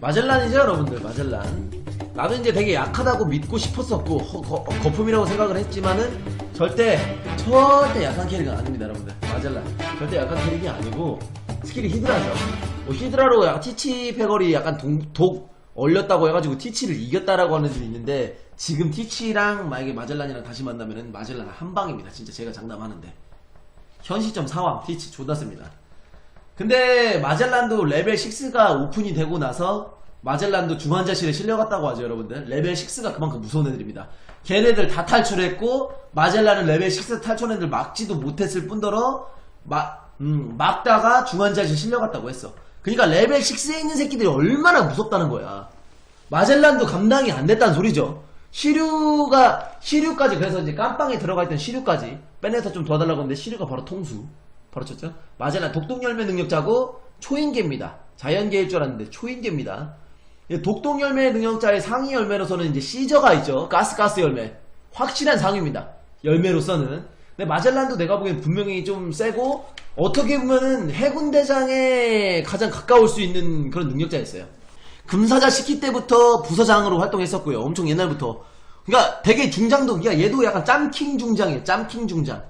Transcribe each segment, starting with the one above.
마젤란이죠 여러분들? 마젤란. 나도 이제 되게 약하다고 믿고 싶었었고 허- 거, 거품이라고 생각을 했지만은 절대 절대 약한 캐릭은 아닙니다 여러분들. 마젤란. 절대 약한 캐릭이 아니고 스킬이 히드라죠. 뭐 히드라로 티치 패거리 약간 동, 독 얼렸다고 해가지고 티치를 이겼다라고 하는 줄 있는데 지금 티치랑 만약에 마젤란이랑 다시 만나면은 마젤란 한 방입니다. 진짜 제가 장담하는데. 현 시점 상황 티치 존나 씁니다 근데 마젤란도 레벨 6가 오픈이 되고 나서 마젤란도 중환자실에 실려갔다고 하죠 여러분들. 레벨 6가 그만큼 무서운 애들입니다. 걔네들 다 탈출했고 마젤란은 레벨 6 탈출한 애들 막지도 못했을 뿐더러 막, 음, 막다가 중환자실 실려갔다고 했어. 그러니까 레벨 6에 있는 새끼들이 얼마나 무섭다는 거야. 마젤란도 감당이 안 됐다는 소리죠. 시류가 시류까지 그래서 이제 깜빵에 들어가 있던 시류까지 빼내서 좀 도와달라고 했는데 시류가 바로 통수 바로 쳤죠? 마젤란 독동열매 능력자고 초인계입니다. 자연계일 줄 알았는데 초인계입니다. 이 독동열매 능력자의 상위 열매로서는 이제 시저가 있죠. 가스가스 열매. 확실한 상위입니다. 열매로서는. 근데 마젤란도 내가 보기엔 분명히 좀 세고 어떻게 보면은 해군대장에 가장 가까울 수 있는 그런 능력자였어요. 금사자 시키 때부터 부서장으로 활동했었고요. 엄청 옛날부터. 그러니까 되게 그러니까 얘도 약간 짬킹 중장이에요. 짬킹 중장.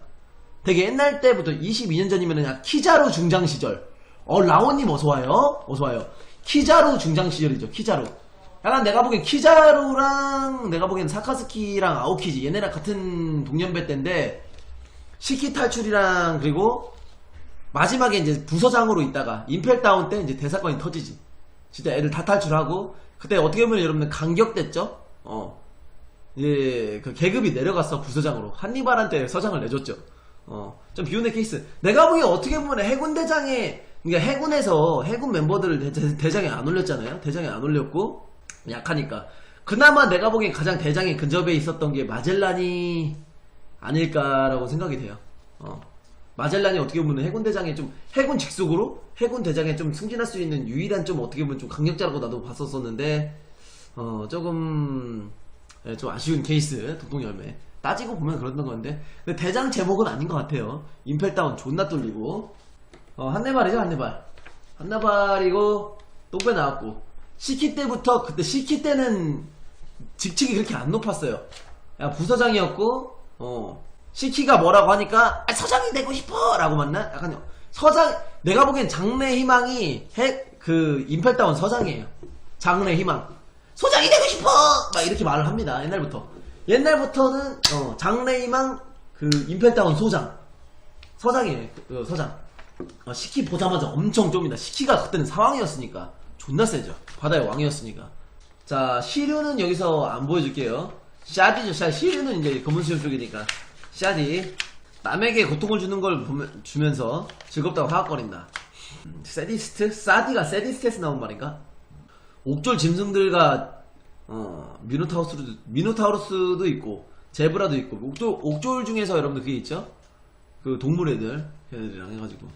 되게 옛날 때부터 22년 전이면 키자루 중장 시절. 어, 라온님 어서와요. 어서와요. 키자루 중장 시절이죠. 키자루. 약간 내가 보기엔 키자루랑 내가 보기엔 사카스키랑 아오키지. 얘네랑 같은 동년배 때인데, 시키 탈출이랑 그리고 마지막에 이제 부서장으로 있다가 임펠다운 때 이제 대사건이 터지지. 진짜 애들 다 탈출하고 그때 어떻게 보면 여러분들 간격됐죠? 어. 예, 그 계급이 내려갔어 부서장으로 한니발한테 서장을 내줬죠. 어, 좀 비운의 케이스. 내가 보기에 어떻게 보면 해군 대장에 그러니까 해군에서 해군 멤버들을 대, 대 장에 안 올렸잖아요. 대장에 안 올렸고 약하니까. 그나마 내가 보기엔 가장 대장에 근접해 있었던 게 마젤란이 아닐까라고 생각이 돼요. 어. 마젤란이 어떻게 보면 해군 대장에 좀 해군 직속으로 해군 대장에 좀 승진할 수 있는 유일한 좀 어떻게 보면 좀 강력자라고 나도 봤었었는데 어 조금 예, 좀 아쉬운 케이스 독동열매 따지고 보면 그랬던 건데. 근데 대장 제목은 아닌 것 같아요. 임펠 다운 존나 뚫리고. 어 한네발이죠 한네발. 한네발이고 똥배 나왔고. 시키 때부터 그때 시키 때는 직책이 그렇게 안 높았어요. 야 부서장이었고 어 시키가 뭐라고 하니까 아, 서장이 되고 싶어 라고 만나 약간 서장 내가 보기엔 장래 희망이 핵 그 임펠다운 서장이에요. 장래 희망. 소장이 되고 싶어! 막 이렇게 말을 합니다 옛날부터 옛날부터는 어, 장래 희망 그 임펠다운 소장. 서장이에요. 그 서장. 어, 시키 보자마자 엄청 좁니다. 시키가 그때는 사왕이었으니까. 존나 세죠. 바다의 왕이었으니까. 자 시류는 여기서 안 보여줄게요. 샤디죠 샤 시류는 이제 검은 수염 쪽이니까. 샤디 남에게 고통을 주는 걸 보면, 주면서 즐겁다고 하악거린다. 음, 세디스트? 사디가 세디스트에서 나온 말인가? 옥졸 짐승들과 어, 미노타우스도 미노타우루스도 있고 제브라도 있고 옥졸, 옥졸 중에서 여러분들 그게 있죠? 그 동물 애들 걔네들이랑 해가지고.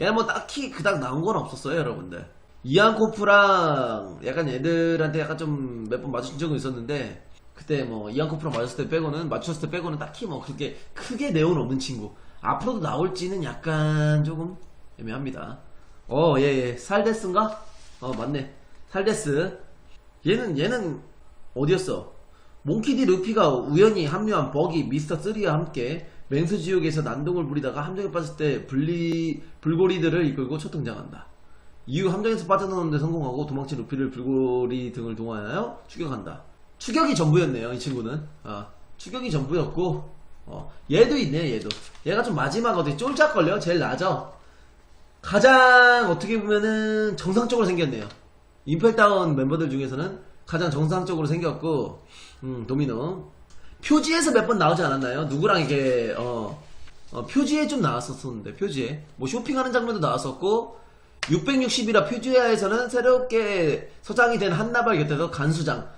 얘는 뭐 딱히 그닥 나온 건 없었어요 여러분들. 이안코프랑 약간 얘들한테 약간 좀 몇 번 마주친 적은 있었는데 그때 뭐 이안코프랑 맞았을 때 빼고는 맞췄을 때 빼고는 딱히 뭐 그렇게 크게 내용 없는 친구. 앞으로도 나올지는 약간 조금 애매합니다. 어 예예. 살데스인가? 어 맞네. 살데스 얘는 얘는 어디였어 몽키디 루피가 우연히 합류한 버기 미스터 3와 함께 맹수 지옥에서 난동을 부리다가 함정에 빠졌을 때 불리, 불고리들을 이끌고 첫 등장한다. 이후 함정에서 빠져나오는데 성공하고 도망친 루피를 불고리 등을 동원하여 추격한다. 추격이 전부였네요, 이 친구는. 아, 추격이 전부였고, 어, 얘도 있네, 얘도. 얘가 좀 마지막 어디 쫄짝걸려? 제일 낮아. 가장 어떻게 보면은 정상적으로 생겼네요. 임펠다운 멤버들 중에서는 가장 정상적으로 생겼고, 음, 도미노. 표지에서 몇 번 나오지 않았나요? 누구랑 이게, 어, 어, 표지에 좀 나왔었었는데, 표지에. 뭐 쇼핑하는 장면도 나왔었고, 660이라 표지에서는 새롭게 서장이 된 한나발 곁에서 간수장.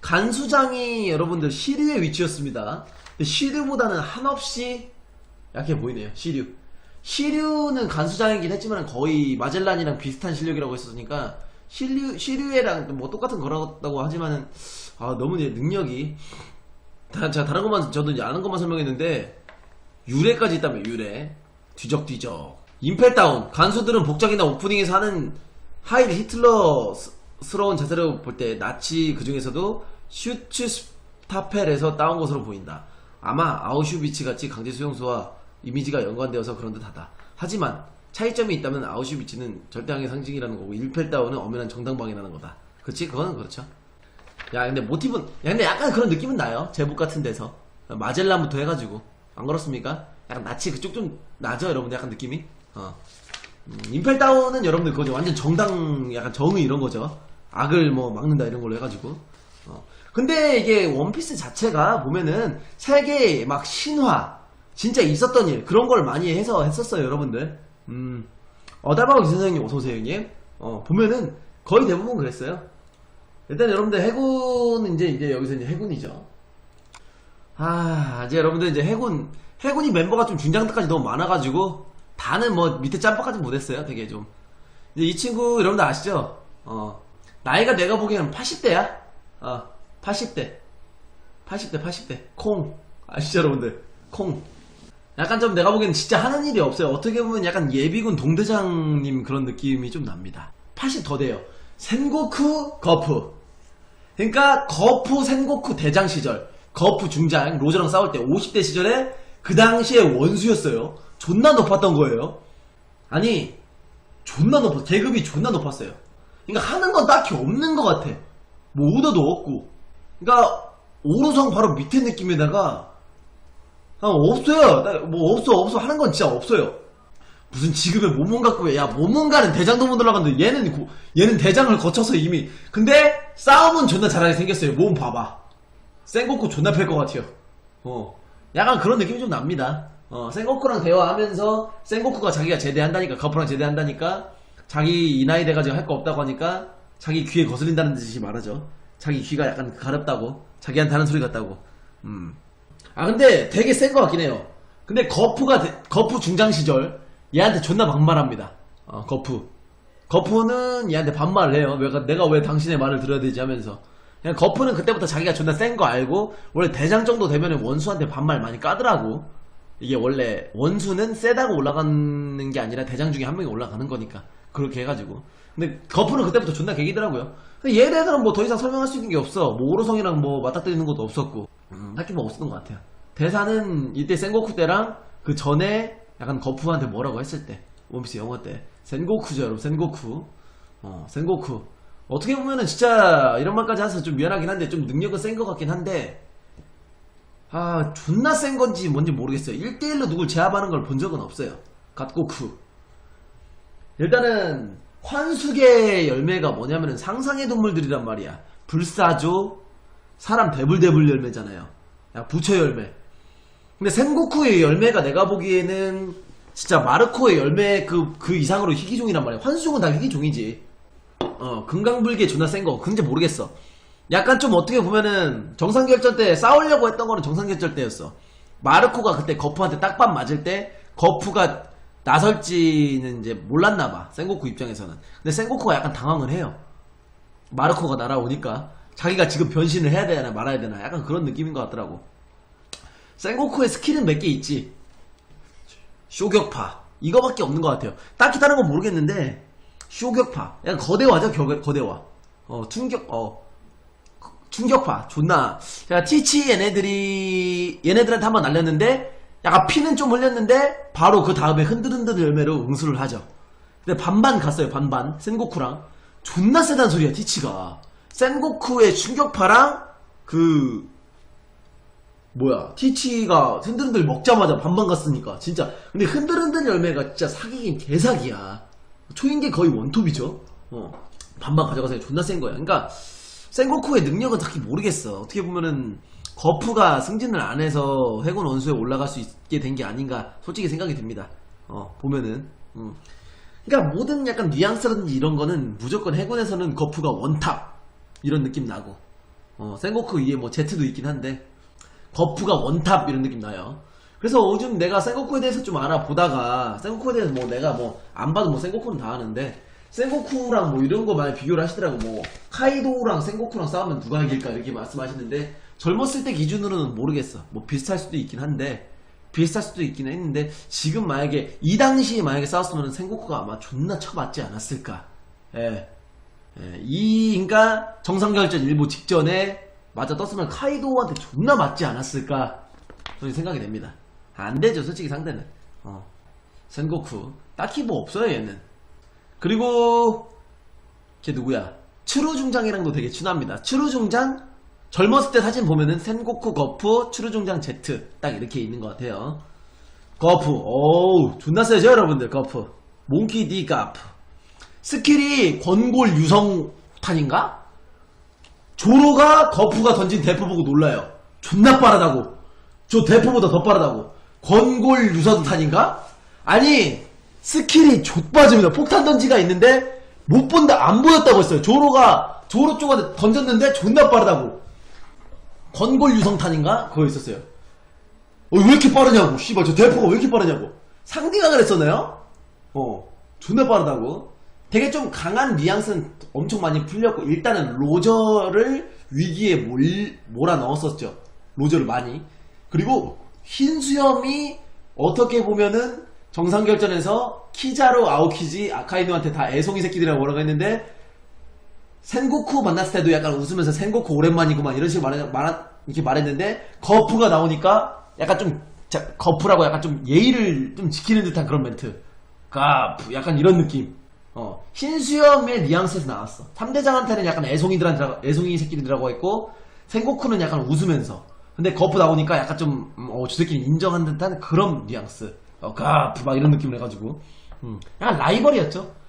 간수장이 여러분들 시류의 위치였습니다. 시류보다는 한없이 약해 보이네요, 시류. 시류는 간수장이긴 했지만 거의 마젤란이랑 비슷한 실력이라고 했었으니까 시류, 시류애랑 뭐 똑같은 거라고 하지만은 아, 너무 얘 능력이 다, 자, 다른 것만 저도 이제 아는 것만 설명했는데 유래까지 있다며 유래 뒤적뒤적 임펠다운 간수들은 복장이나 오프닝에서 하는 하일 히틀러 스- 스러운 자세로 볼 때 나치 그 중에서도 슈츠 스타펠에서 따온 것으로 보인다. 아마 아우슈비츠 같이 강제 수용소와 이미지가 연관되어서 그런 듯하다. 하지만 차이점이 있다면 아우슈비츠는 절대항의 상징이라는 거고 일펠다운은 엄연한 정당방위라는 거다. 그치? 그거는 그렇죠. 야 근데 모티브는 야 근데 약간 그런 느낌은 나요. 제복 같은 데서 마젤란부터 해가지고 안 그렇습니까? 약간 나치 그쪽 좀 나죠 여러분들 약간 느낌이? 어. 음, 임펠다운은 여러분들 그거죠. 완전 정당, 약간 정의 이런 거죠. 악을 뭐 막는다 이런 걸로 해가지고. 어. 근데 이게 원피스 자체가 보면은 세계에 막 신화, 진짜 있었던 일, 그런 걸 많이 해서 했었어요, 여러분들. 음. 어달바고 기선생님 어서오세요, 형님. 어, 보면은 거의 대부분 그랬어요. 일단 여러분들 해군, 이제, 이제 여기서 이제 해군이죠. 아, 이제 여러분들 이제 해군, 해군이 멤버가 좀 중장대까지 너무 많아가지고, 다는 뭐 밑에 짬바까지 못했어요, 되게 좀. 이제 이 친구 여러분들 아시죠? 어, 나이가 내가 보기에는 80대야? 어, 80대. 80대, 80대. 콩. 아시죠, 여러분들? 콩. 약간 좀 내가 보기에는 진짜 하는 일이 없어요. 어떻게 보면 약간 예비군 동대장님 그런 느낌이 좀 납니다. 80더 돼요. 센고쿠 거프. 그러니까 거프 센고쿠 대장 시절 거프 중장 로저랑 싸울 때 50대 시절에 그 당시에 원수였어요 존나 높았던 거예요 아니 존나 높았 계급이 존나 높았어요 그러니까 하는 건 딱히 없는 것 같아 뭐 오더도 없고 그러니까 오로성 바로 밑에 느낌에다가 아, 없어요. 나- 뭐 없어 없어. 하는 건 진짜 없어요. 무슨 지금의 모몬가 급에 야 모몬가는 대장도 못 올라갔는데 얘는 고- 얘는 대장을 거쳐서 이미. 근데 싸움은 존나 잘하게 생겼어요. 몸 봐봐. 센고쿠 존나 팰 것 같아요. 어. 약간 그런 느낌이 좀 납니다. 어 센고쿠랑 대화하면서 센고쿠가 자기가 제대한다니까 거프랑 제대한다니까 자기 이 나이 돼가지고 할 거 없다고 하니까 자기 귀에 거슬린다는 듯이 말하죠. 자기 귀가 약간 가렵다고. 자기한테 하는 소리 같다고. 음 아 근데 되게 센것 같긴 해요. 근데 거프가 대- 거프 중장 시절 얘한테 존나 반말합니다. 어, 거프. 거프는 얘한테 반말을 해요. 내가, 내가 왜 당신의 말을 들어야 되지 하면서. 그냥 거프는 그때부터 자기가 존나 센 거 알고 원래 대장 정도 되면 원수한테 반말 많이 까더라고. 이게 원래 원수는 세다고 올라가는 게 아니라 대장 중에 한 명이 올라가는 거니까 그렇게 해가지고. 근데 거프는 그때부터 존나 개기더라고요. 근데 얘에 대해서는 뭐 더 이상 설명할 수 있는 게 없어. 뭐 오로성이랑 뭐 맞닥뜨리는 것도 없었고. 음, 딱히 뭐 없었던 것 같아요. 대사는 이때 센고쿠 때랑 그 전에 약간 거프한테 뭐라고 했을 때 원피스 영어 때 센고쿠죠 여러분 센고쿠. 어 센고쿠. 어떻게 보면은 진짜 이런 말까지 해서 좀 미안하긴 한데 좀 능력은 센 것 같긴 한데 아 존나 센 건지 뭔지 모르겠어요. 1대1로 누굴 제압하는 걸 본 적은 없어요. 갓고쿠. 일단은 환숙의 열매가 뭐냐면은 상상의 동물들이란 말이야. 불사조 사람 대불대불 열매잖아요. 야 부처 열매 근데 센고쿠의 열매가 내가 보기에는 진짜 마르코의 열매 그, 그 이상으로 희귀종이란 말이야. 환숙은 다 희귀종이지. 어, 금강불개 존나 센 거. 근데 모르겠어. 약간 좀 어떻게 보면은 정상결절 때 싸우려고 했던 거는 정상결절 때였어. 마르코가 그때 거프한테 딱밤 맞을 때 거프가 나설지는 이제 몰랐나봐. 센고쿠 입장에서는. 근데 센고쿠가 약간 당황을 해요. 마르코가 날아오니까 자기가 지금 변신을 해야 되나 말아야 되나 약간 그런 느낌인 것 같더라고. 센고쿠의 스킬은 몇 개 있지. 쇼격파. 이거밖에 없는 것 같아요. 딱히 다른 건 모르겠는데, 쇼격파. 약간 거대화죠, 겨, 거대화. 어, 충격, 어, 충격파. 존나. 제가 티치 얘네들이, 얘네들한테 한번 날렸는데, 약간 피는 좀 흘렸는데, 바로 그 다음에 흔들흔들 열매로 응수를 하죠. 근데 반반 갔어요, 반반. 센고쿠랑. 존나 세단 소리야, 티치가. 센고쿠의 충격파랑, 그, 뭐야 티치가 흔들흔들 먹자마자 반반 갔으니까 진짜. 근데 흔들흔들 열매가 진짜 사기긴 개사기야. 초인계 거의 원톱이죠? 어. 반반 가져가서 존나 센 거야. 그러니까 센고쿠의 능력은 딱히 모르겠어. 어떻게 보면은 거프가 승진을 안 해서 해군 원수에 올라갈 수 있게 된 게 아닌가 솔직히 생각이 듭니다. 어 보면은. 음. 그러니까 모든 약간 뉘앙스라든지 이런 거는 무조건 해군에서는 거프가 원탑. 이런 느낌 나고. 어 센고쿠 위에 뭐 제트도 있긴 한데 거프가 원탑 이런 느낌 나요. 그래서 요즘 내가 센고쿠에 대해서 좀 알아보다가 센고쿠에 대해서 뭐 내가 뭐 안 봐도 뭐 센고쿠는 다 아는데 센고쿠랑 뭐 이런 거 많이 비교를 하시더라고 뭐 카이도우랑 센고쿠랑 싸우면 누가 이길까 이렇게 말씀하시는데 젊었을 때 기준으로는 모르겠어. 뭐 비슷할 수도 있긴 한데 비슷할 수도 있긴 했는데 지금 만약에 이 당시에 만약에 싸웠으면 센고쿠가 아마 존나 쳐맞지 않았을까. 예. 예, 이 인가 정상결전 일보 직전에 맞아 떴으면 카이도우한테 존나 맞지 않았을까 저는 생각이 됩니다. 안 되죠 솔직히 상대는. 어. 센고쿠 딱히 뭐 없어요 얘는. 그리고 걔 누구야? 추루 중장이랑도 되게 친합니다. 추루 중장 젊었을 때 사진 보면은 센고쿠 거프 추루 중장 Z 딱 이렇게 있는 것 같아요. 거프 어우 존나 세죠 여러분들 거프 몽키 디 가프 스킬이 권골 유성탄인가? 조로가 거프가 던진 대포 보고 놀라요. 존나 빠르다고. 저 대포보다 더 빠르다고. 권골 유성탄인가? 아니 스킬이 좆빠집니다. 폭탄 던지가 있는데 못 본다 안 보였다고 했어요. 조로가 조로 쪽한테 던졌는데 존나 빠르다고. 권골 유성탄인가? 그거 있었어요. 어, 왜 이렇게 빠르냐고. 씨발 저 대포가 왜 이렇게 빠르냐고. 상대가 그랬었나요? 어 존나 빠르다고. 되게 좀 강한 뉘앙스는 엄청 많이 풀렸고 일단은 로저를 위기에 몰, 몰아 넣었었죠. 로저를 많이. 그리고 흰수염이 어떻게 보면은 정상결전에서 키자로 아오키지 아카이누한테 다 애송이 새끼들이라고 뭐라고 했는데 센고쿠 만났을 때도 약간 웃으면서 센고쿠 오랜만이구만 이런 식으로 말해, 말, 이렇게 말했는데 거프가 나오니까 약간 좀 자, 거프라고 약간 좀 예의를 좀 지키는 듯한 그런 멘트 가프 약간 이런 느낌 어 흰수염의 뉘앙스에서 나왔어 3대장한테는 약간 애송이들한테 애송이 새끼들이라고 했고 센고쿠는 약간 웃으면서 근데 거프 나오니까 약간 좀 음, 어, 저 새끼는 인정한 듯한 그런 뉘앙스 어 가프 막 이런 느낌을 해가지고 음, 약간 라이벌이었죠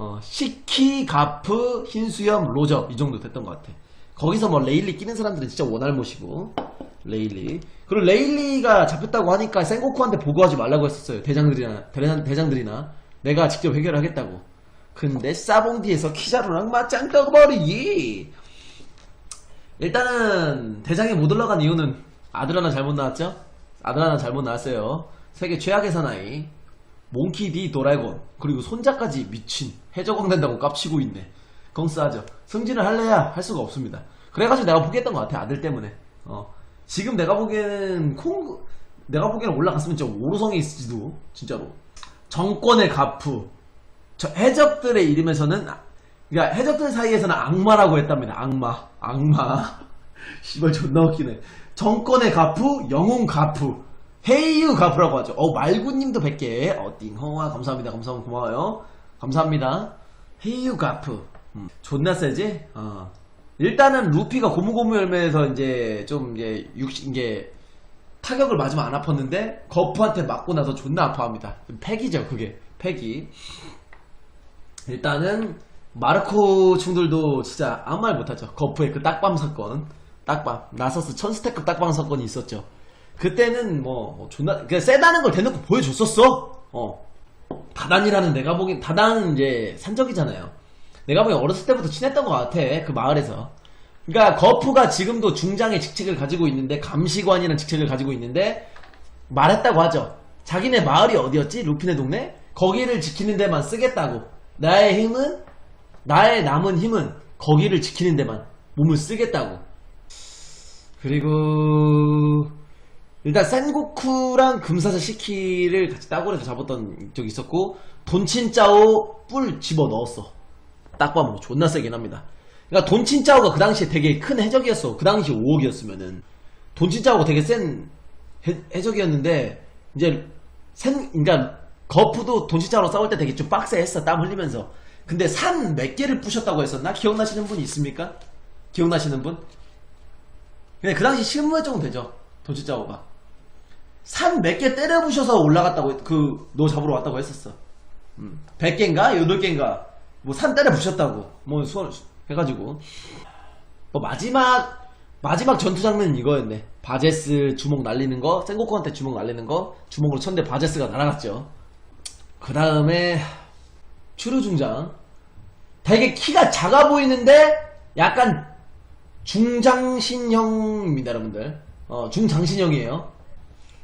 어, 시키, 가프, 흰수염, 로저 이 정도 됐던 것 같아. 거기서 뭐 레일리 끼는 사람들은 진짜 원할못이고 레일리. 그리고 레일리가 잡혔다고 하니까 센고쿠한테 보고하지 말라고 했었어요. 대장들이나 대장, 대장들이나 내가 직접 해결하겠다고. 근데 사봉디에서 키자루랑 맞짱 떠버리기. 일단은 대장에 못 올라간 이유는 아들 하나 잘못 나왔죠? 아들 하나 잘못 나왔어요. 세계 최악의 사나이. 몽키 디 도라에곤 그리고 손자까지 미친 해적왕 된다고 깝치고 있네 건스하죠 승진을 할래야 할 수가 없습니다 그래가지고 내가 포기했던 것 같아 아들 때문에 어 지금 내가 보기에는 콩 내가 보기에는 올라갔으면 진짜 오로성에 있을지도 진짜로 정권의 가프 저 해적들의 이름에서는 아- 그러니까 해적들 사이에서는 악마라고 했답니다 악마 악마 씨발 존나 웃기네 정권의 가프 영웅 가프 헤이유 가프라고 하죠. 어, 말구님도 100개. 어, 띵허와 감사합니다. 감사합니다. 고마워요. 감사합니다. 헤이유 가프. 음, 존나 세지? 어. 일단은 루피가 고무고무 열매에서 이제 좀 이제 육신 게 타격을 맞으면 안 아팠는데 거프한테 맞고 나서 존나 아파합니다. 팩이죠, 그게. 팩이. 일단은 마르코 충들도 진짜 아무 말 못하죠. 거프의 그 딱밤 사건. 딱밤. 나서스 천스택급 딱밤 사건이 있었죠. 그때는 뭐, 뭐 존나 그냥 세다는 걸 대놓고 보여줬었어. 어. 다단이라는 내가 보기엔 다단은 이제 산적이잖아요. 내가 보기엔 어렸을 때부터 친했던 것 같아 그 마을에서. 그러니까 거프가 지금도 중장의 직책을 가지고 있는데 감시관이라는 직책을 가지고 있는데 말했다고 하죠. 자기네 마을이 어디였지? 루피네 동네? 거기를 지키는 데만 쓰겠다고. 나의 힘은 나의 남은 힘은 거기를 지키는 데만 몸을 쓰겠다고. 그리고 일단 센고쿠랑 금사자 시키를 같이 따고에서 잡았던 적이 있었고 돈친짜오 뿔 집어 넣었어 딱 봐면 존나 세긴 합니다 그러니까 돈친짜오가 그 당시에 되게 큰 해적이었어. 그 당시 5억이었으면은. 돈친짜오가 되게 센 해, 해적이었는데 이제 센 그러니까 거프도 돈친짜오랑 싸울 때 되게 좀 빡세했어. 땀 흘리면서. 근데 산 몇 개를 부셨다고 했었나? 기억나시는 분 있습니까? 기억나시는 분? 근데 그 당시 실무회 정도 되죠. 돈친짜오가. 산 몇 개 때려 부셔서 올라갔다고 그너 잡으러 왔다고 했었어. 음. 100개인가? 8개인가? 뭐 산 때려 부셨다고. 뭐 수원 해가지고 뭐 마지막 마지막 전투 장면은 이거였네. 바제스 주먹 날리는 거, 센고쿠한테 주먹 날리는 거, 주먹으로 쳤는데 바제스가 날아갔죠. 그 다음에 추루 중장. 되게 키가 작아 보이는데 약간 중장신형입니다, 여러분들. 어, 중장신형이에요.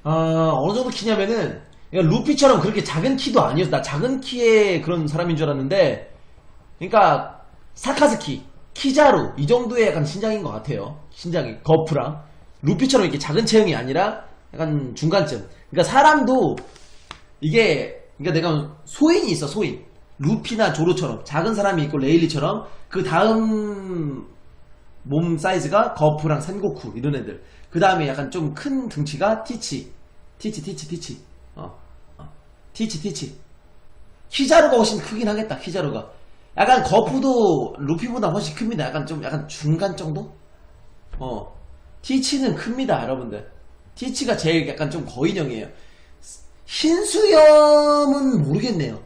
아, 어느 정도 키냐면은, 루피처럼 그렇게 작은 키도 아니었어. 나 작은 키의 그런 사람인 줄 알았는데, 그러니까, 사카스키, 키자루, 이 정도의 약간 신장인 것 같아요. 신장이, 거프랑. 루피처럼 이렇게 작은 체형이 아니라, 약간 중간쯤. 그러니까 사람도, 이게, 그러니까 내가 소인이 있어, 소인. 루피나 조로처럼 작은 사람이 있고 레일리처럼 그 다음 몸 사이즈가 거프랑 센고쿠 이런 애들 그 다음에 약간 좀 큰 등치가 티치 티치 티치 티치 어, 어. 티치 티치 히자루가 훨씬 크긴 하겠다 히자루가 약간 거프도 루피보다 훨씬 큽니다. 약간 좀 약간 중간 정도? 어. 티치는 큽니다 여러분들. 티치가 제일 약간 좀 거인형이에요. 흰수염은 모르겠네요.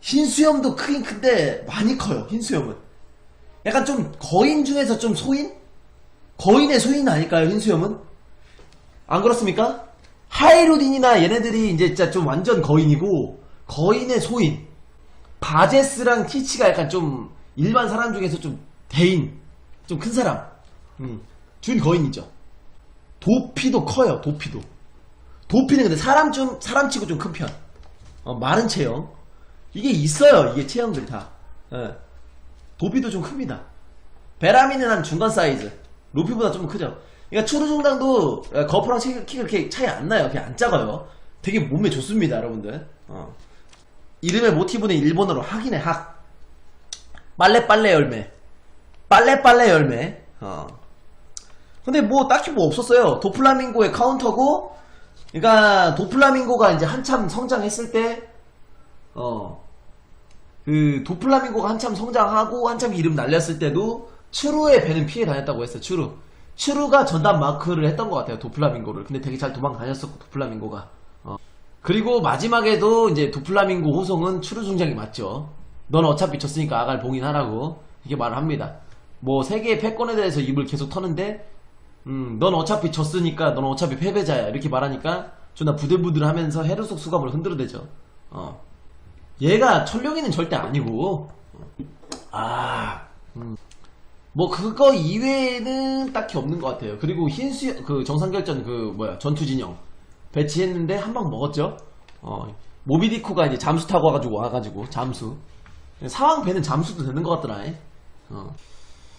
흰수염도 크긴 큰데 많이 커요 흰수염은. 약간 좀 거인 중에서 좀 소인? 거인의 소인 아닐까요 흰수염은? 안 그렇습니까? 하이로딘이나 얘네들이 이제 진짜 좀 완전 거인이고 거인의 소인 바제스랑 티치가 약간 좀 일반 사람 중에서 좀 대인 좀 큰 사람 음, 준 거인이죠 도피도 커요 도피도 도피는 근데 사람 좀 사람치고 좀 큰 편. 어, 마른 체형. 이게 있어요. 이게 체형들이 다. 예. 도피도 좀 큽니다. 베라미는 한 중간 사이즈. 루피보다 좀 크죠. 그러니까 추루중당도 어, 거프랑 키- 키가 그렇게 차이 안 나요. 그냥 안 작아요. 되게 몸에 좋습니다, 여러분들. 어. 이름의 모티브는 일본어로 학이네, 학. 빨래 빨래 열매. 빨래 빨래 열매. 어. 근데 뭐 딱히 뭐 없었어요. 도플라밍고의 카운터고, 그러니까 도플라밍고가 이제 한참 성장했을 때, 어, 그 도플라밍고가 한참 성장하고 한참 이름 날렸을 때도 추루의 배는 피해 다녔다고 했어요. 추루. 추루가 전담 마크를 했던 것 같아요. 도플라밍고를. 근데 되게 잘 도망 다녔었고 도플라밍고가. 어. 그리고 마지막에도 이제 도플라밍고 호송은 추루 중장이 맞죠. 넌 어차피 졌으니까 아갈 봉인하라고 이렇게 말을 합니다. 뭐 세계의 패권에 대해서 입을 계속 터는데 음, 넌 어차피 졌으니까 넌 어차피 패배자야 이렇게 말하니까 존나 부들부들하면서 헤르속 수감을 흔들어대죠. 어. 얘가 천룡이는 절대 아니고 아, 음. 뭐 그거 이외에는 딱히 없는 것 같아요. 그리고 흰수 그 정상결전 그 뭐야 전투 진영 배치했는데 한 방 먹었죠. 어, 모비디코가 이제 잠수 타고 와가지고 와가지고 잠수 사왕 배는 잠수도 되는 것 같더라. 어.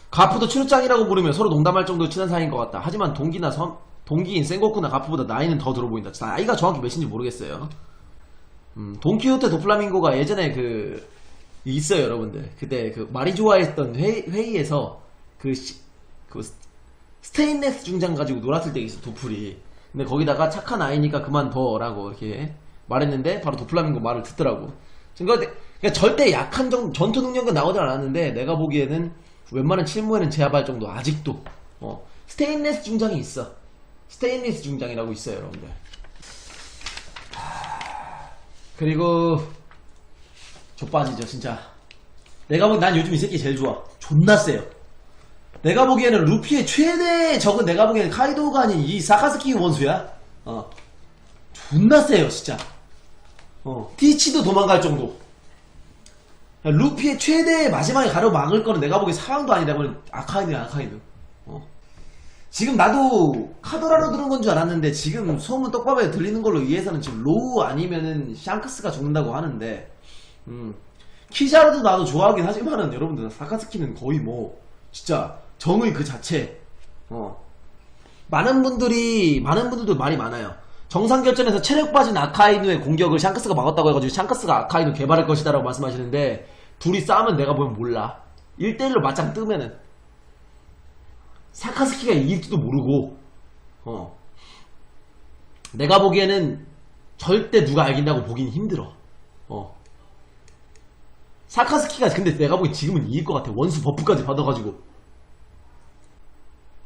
가프도 추루짱이라고 부르며 서로 농담할 정도로 친한 사이인 것 같다. 하지만 동기나 선, 동기인 센고쿠나 가프보다 나이는 더 들어 보인다. 나이가 정확히 몇인지 모르겠어요. 음, 돈키호테 도플라밍고가 예전에 그 있어요, 여러분들. 그때 그 말이 좋아했던 회의, 회의에서 그, 시- 그 스- 스테인레스 중장 가지고 놀았을 때 있어 도플이. 근데 거기다가 착한 아이니까 그만둬라고 이렇게 말했는데 바로 도플라밍고 말을 듣더라고. 그러니까, 절대 약한 정 전투 능력은 나오지 않았는데 내가 보기에는 웬만한 실무에는 제압할 정도 아직도 어, 스테인레스 중장이 있어. 스테인리스 중장이라고 있어요, 여러분들. 그리고 좆빠지죠 진짜 내가 보기 난 요즘 이 새끼 제일 좋아 존나 세요 내가 보기에는 루피의 최대 적은 내가 보기에는 카이도가 아닌 이 사카스키 원수야. 어. 존나 세요 진짜. 어. 티치도 도망갈 정도. 루피의 최대 마지막에 가려막을 거는 내가 보기엔 사왕도 아니다. 아카이드야 아카이드. 어. 지금 나도 카더라로 들은 건 줄 알았는데 지금 소문 떡밥에 들리는 걸로 의해서는 지금 로우 아니면은 샹크스가 죽는다고 하는데 음. 키자르도 나도 좋아하긴 하지만은 여러분들 사카스키는 거의 뭐 진짜 정의 그 자체. 어. 많은 분들이 많은 분들도 말이 많아요. 정상 결전에서 체력 빠진 아카이누의 공격을 샹크스가 막았다고 해가지고 샹크스가 아카이누 개발할 것이다 라고 말씀하시는데 둘이 싸우면 내가 보면 몰라. 1대1로 맞짱 뜨면은. 사카스키가 이길지도 모르고. 어. 내가 보기에는 절대 누가 이긴다고 보긴 힘들어. 어. 사카스키가 근데 내가 보기 지금은 이길 것 같아. 원수 버프까지 받아가지고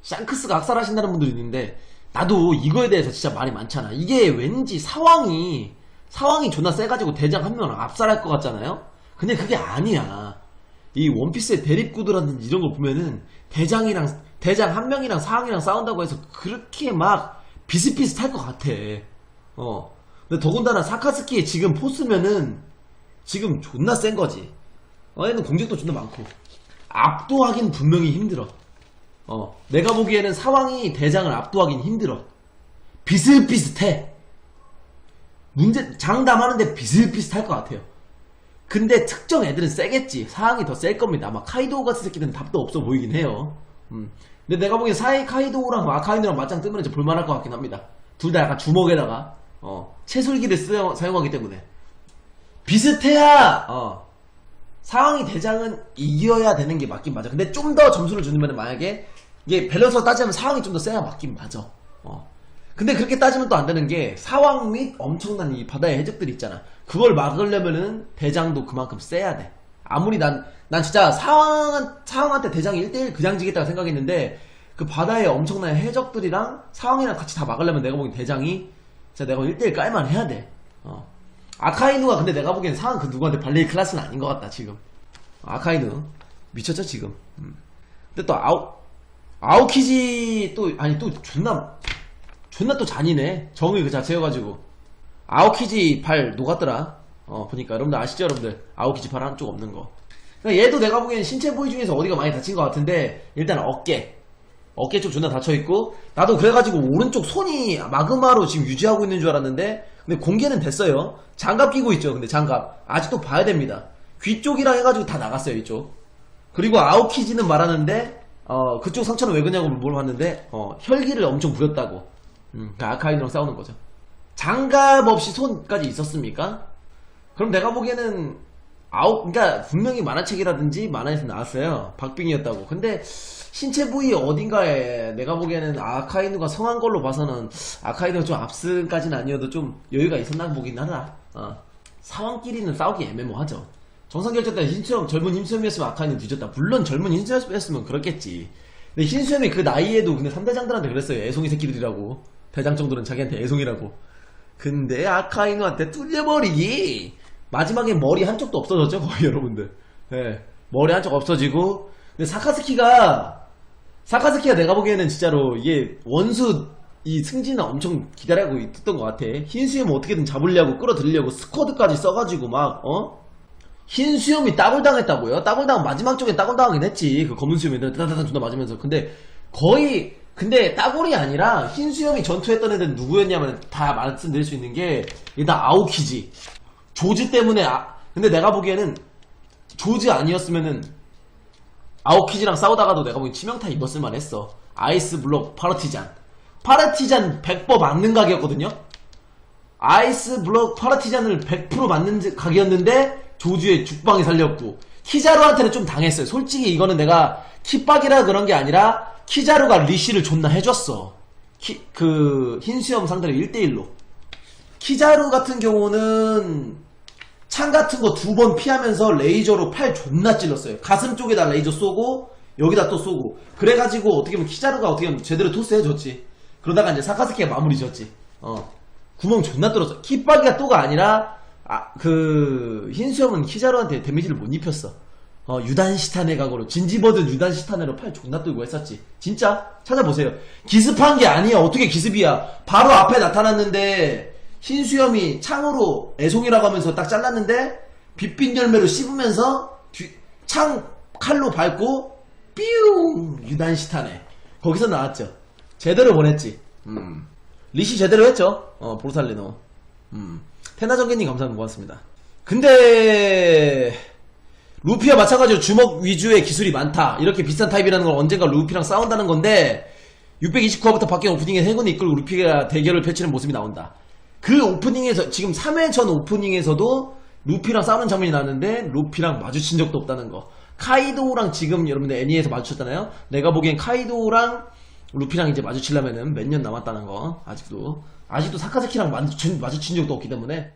샹크스가 악살하신다는 분들이 있는데 나도 이거에 대해서 진짜 말이 많잖아 이게 왠지 사왕이 사왕이 존나 세가지고 대장 한 명을 압살할 것 같잖아요 근데 그게 아니야 이 원피스의 대립구도라든지 이런 걸 보면은 대장이랑 대장 한 명이랑 사항이랑 싸운다고 해서 그렇게 막 비슷비슷할 것 같아. 어. 근데 더군다나 사카스키의 지금 포스면은 지금 존나 센 거지. 어, 얘는 공격도 존나 많고 압도하긴 분명히 힘들어. 어. 내가 보기에는 사왕이 대장을 압도하긴 힘들어. 비슷비슷해. 문제 장담하는데 비슷비슷할 것 같아요. 근데 특정 애들은 세겠지. 사항이 더 셀 겁니다. 아마 카이도우 같은 새끼들은 답도 없어 보이긴 해요. 음. 근데 내가 보기엔 사이 카이도우랑 아카이누랑 맞짱 뜨면 이제 볼만할 것 같긴 합니다. 둘 다 약간 주먹에다가 어, 채술기를 쓰, 사용하기 때문에 비슷해야 어, 상황이 대장은 이겨야 되는 게 맞긴 맞아. 근데 좀 더 점수를 주면 만약에 이게 밸런스로 따지면 상황이 좀 더 세야 맞긴 맞아. 어. 근데 그렇게 따지면 또 안 되는 게 상황 및 엄청난 이 바다의 해적들 있잖아. 그걸 막으려면은 대장도 그만큼 세야 돼. 아무리 난, 난 진짜 상황, 상황한테 대장이 1대1 그냥 지겠다고 생각했는데 그 바다의 엄청난 해적들이랑 상황이랑 같이 다 막으려면 내가 보기엔 대장이 진짜 내가 1대1 깔만 해야 돼. 어. 아카이누가 근데 내가 보기엔 상황 그 누구한테 발릴 클래스는 아닌 것 같다, 지금. 아카이누. 미쳤죠, 지금. 음. 근데 또 아우, 아오키지 또, 아니 또 존나, 존나 또 잔이네. 정의 그 자체여가지고. 아오키지 발 녹았더라. 어, 보니까. 여러분들 아시죠, 여러분들? 아오키지 발 한쪽 없는 거. 그러니까 얘도 내가 보기엔 신체 부위 중에서 어디가 많이 다친 것 같은데, 일단 어깨. 어깨 쪽 존나 다쳐있고, 나도 그래가지고 오른쪽 손이 마그마로 지금 유지하고 있는 줄 알았는데, 근데 공개는 됐어요. 장갑 끼고 있죠, 근데 장갑. 아직도 봐야 됩니다. 귀 쪽이랑 해가지고 다 나갔어요, 이쪽. 그리고 아오키지는 말하는데, 어, 그쪽 상처는 왜 그냐고 물어봤는데, 어, 혈기를 엄청 부렸다고. 음, 그 아카이누랑 싸우는 거죠. 장갑 없이 손까지 있었습니까? 그럼 내가 보기에는 아홉, 그러니까 분명히 만화책이라든지 만화에서 나왔어요. 박빙이었다고. 근데 신체 부위 어딘가에 내가 보기에는 아카이누가 성한 걸로 봐서는 아카이누가 좀 압승까지는 아니어도 좀 여유가 있었나 보긴 하다. 어. 사왕끼리는 싸우기 애매모하죠. 정상결정 때 흰수염, 젊은 흰수염이었으면 아카이누 뒤졌다. 물론 젊은 흰수염이었으면 그렇겠지. 근데 흰수염이 그 나이에도 근데 3대장들한테 그랬어요. 애송이 새끼들이라고. 대장 정도는 자기한테 애송이라고. 근데 아카이누한테 뚫려버리기 마지막에 머리 한쪽도 없어졌죠 거의 여러분들 예, 머리 한쪽 없어지고 근데 사카스키가 사카스키가 내가 보기에는 진짜로 이게 원수 이 승진을 엄청 기다리고 있었던 것 같아 흰수염 어떻게든 잡으려고 끌어들이려고 스쿼드까지 써가지고 막 어? 흰 수염이 따굴 당했다고요? 따굴 당 마지막 쪽에 따굴 당하긴 했지. 그 검은 수염이 따다다다 존나 맞으면서. 근데 거의 근데 따굴이 아니라 흰 수염이 전투했던 애들은 누구였냐면 다 말씀드릴 수 있는 게 일단 아오키지. 조지 때문에 아 근데 내가 보기에는 조지 아니었으면은 아오키지랑 싸우다가도 내가 보기엔 치명타 입었을 만했어. 아이스 블록 파르티잔. 파르티잔 100% 맞는 각이었거든요? 아이스 블록 파르티잔을 100% 맞는 각이었는데 조주의 죽방이 살렸고 키자루한테는 좀 당했어요. 솔직히 이거는 내가 kit박이라 그런 게 아니라 키자루가 리시를 존나 해줬어. 키, 그 흰수염 상대로 1대1로. 키자루 같은 경우는 창 같은 거 두 번 피하면서 레이저로 팔 존나 찔렀어요. 가슴 쪽에다 레이저 쏘고 여기다 또 쏘고 그래가지고 어떻게 보면 키자루가 어떻게 보면 제대로 토스 해줬지. 그러다가 이제 사카스키가 마무리 지었지. 어 구멍 존나 뚫었어. kit박이가 또가 아니라 아, 그, 흰수염은 키자루한테 데미지를 못 입혔어. 어, 유단시타네 각오로. 진지버드 유단시타네로 팔 존나 뚫고 했었지. 진짜? 찾아보세요. 기습한 게 아니야. 어떻게 기습이야. 바로 앞에 나타났는데, 흰수염이 창으로 애송이라고 하면서 딱 잘랐는데, 빛빛 열매로 씹으면서, 뒤- 창 칼로 밟고, 삐용! 유단시타네. 거기서 나왔죠. 제대로 보냈지. 음. 리시 제대로 했죠. 어, 보르살리노. 음. 테나정개님 감사합니다. 고맙습니다. 근데 루피와 마찬가지로 주먹 위주의 기술이 많다. 이렇게 비슷한 타입이라는 건 언젠가 루피랑 싸운다는 건데 629화부터 바뀐 오프닝에 해군이 이끌고 루피가 대결을 펼치는 모습이 나온다. 그 오프닝에서 지금 3회 전 오프닝에서도 루피랑 싸우는 장면이 나왔는데 루피랑 마주친 적도 없다는 거. 카이도우랑 지금 여러분들 애니에서 마주쳤잖아요. 내가 보기엔 카이도우랑 루피랑 이제 마주치려면은 몇 년 남았다는 거 아직도 아직도 사카사키랑 마주친, 마주친 적도 없기 때문에